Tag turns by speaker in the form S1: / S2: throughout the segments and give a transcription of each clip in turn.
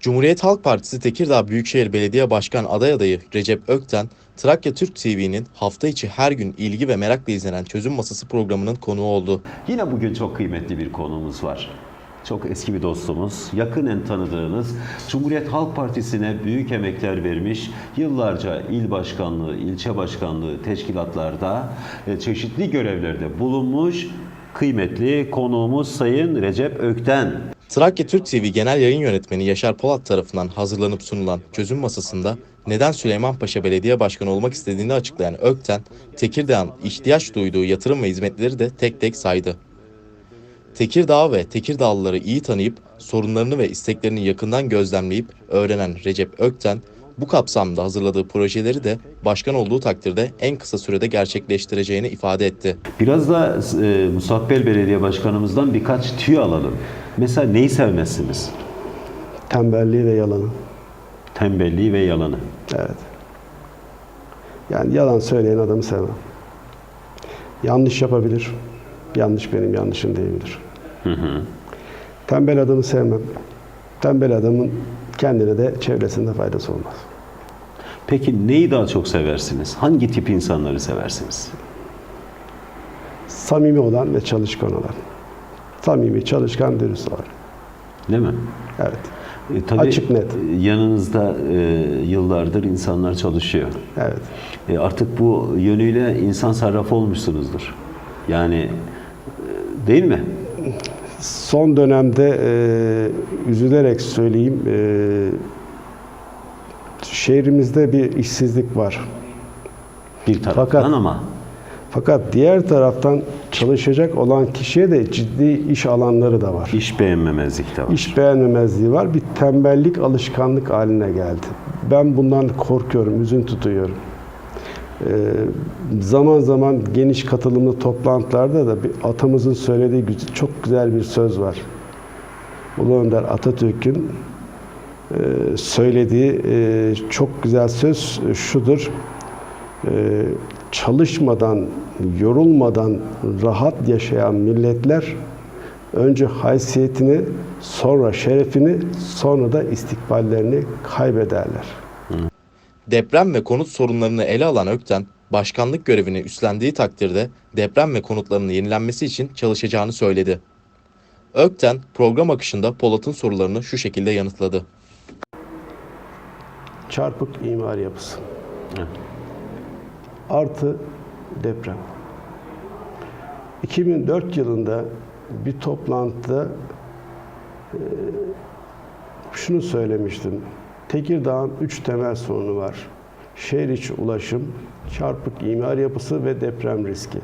S1: Cumhuriyet Halk Partisi Tekirdağ Büyükşehir Belediye Başkan aday adayı Recep Ökten, Trakya Türk TV'nin hafta içi her gün ilgi ve merakla izlenen çözüm masası programının konuğu oldu.
S2: Yine bugün çok kıymetli bir konuğumuz var. Çok eski bir dostumuz, yakinen tanıdığınız, Cumhuriyet Halk Partisi'ne büyük emekler vermiş, yıllarca il başkanlığı, ilçe başkanlığı teşkilatlarda e, çeşitli görevlerde bulunmuş kıymetli konuğumuz Sayın Recep Ökten.
S1: Trakya Türk TV Genel Yayın Yönetmeni Yaşar Polat tarafından hazırlanıp sunulan çözüm masasında neden Süleymanpaşa Belediye Başkanı olmak istediğini açıklayan Ökten, Tekirdağ'ın ihtiyaç duyduğu yatırım ve hizmetleri de tek tek saydı. Tekirdağ ve Tekirdağlıları iyi tanıyıp sorunlarını ve isteklerini yakından gözlemleyip öğrenen Recep Ökten, bu kapsamda hazırladığı projeleri de başkan olduğu takdirde en kısa sürede gerçekleştireceğini ifade etti.
S2: Biraz da e, Musakbel Belediye Başkanımızdan birkaç tüyo alalım. Mesela neyi sevmezsiniz?
S3: Tembelliği ve yalanı.
S2: Tembelliği ve yalanı.
S3: Evet. Yani yalan söyleyen adamı sevmem. Yanlış yapabilir. Yanlış benim yanlışım diyebilir. Tembel adamı sevmem. Tembel adamın kendine de çevresinde faydası olmaz.
S2: Peki neyi daha çok seversiniz? Hangi tip insanları seversiniz?
S3: Samimi olan ve çalışkan olan. Samimi, çalışkan, dürüst olan.
S2: Değil mi?
S3: Evet.
S2: E, tabii
S3: Açık, net.
S2: Yanınızda e, yıllardır insanlar çalışıyor.
S3: Evet.
S2: E, artık bu yönüyle insan sarrafı olmuşsunuzdur. Yani e, değil mi?
S3: Son dönemde e, üzülerek söyleyeyim e, şehrimizde bir işsizlik var.
S2: Bir taraftan
S3: Fakat-
S2: ama
S3: Fakat diğer taraftan çalışacak olan kişiye de ciddi iş alanları da var.
S2: iş beğenmemezlik de var.
S3: İş beğenmemezliği var. Bir tembellik alışkanlık haline geldi. Ben bundan korkuyorum, üzüntü duyuyorum. Ee, zaman zaman geniş katılımlı toplantılarda da bir atamızın söylediği çok güzel bir söz var. Ulu Önder Atatürk'ün e, söylediği e, çok güzel söz şudur. E, çalışmadan, yorulmadan rahat yaşayan milletler önce haysiyetini, sonra şerefini, sonra da istikballerini kaybederler.
S1: Deprem ve konut sorunlarını ele alan Ökten, başkanlık görevini üstlendiği takdirde deprem ve konutlarının yenilenmesi için çalışacağını söyledi. Ökten, program akışında Polat'ın sorularını şu şekilde yanıtladı.
S3: Çarpık imar yapısı.
S2: Evet.
S3: Artı deprem. 2004 yılında bir toplantıda e, şunu söylemiştim. Tekirdağ'ın üç temel sorunu var. Şehir içi ulaşım, çarpık imar yapısı ve deprem riski.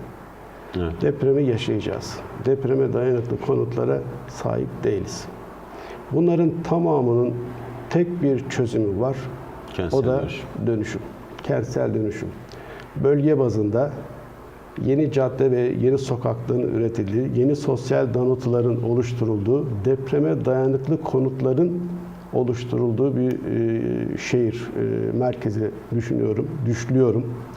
S2: Evet.
S3: Depremi yaşayacağız. Depreme dayanıklı konutlara sahip değiliz. Bunların tamamının tek bir çözümü var.
S2: Kentsel
S3: o da
S2: dönüşüm.
S3: dönüşüm. Kentsel dönüşüm. Bölge bazında yeni cadde ve yeni sokakların üretildiği, yeni sosyal donatıların oluşturulduğu, depreme dayanıklı konutların oluşturulduğu bir e, şehir e, merkezi düşünüyorum, düşlüyorum.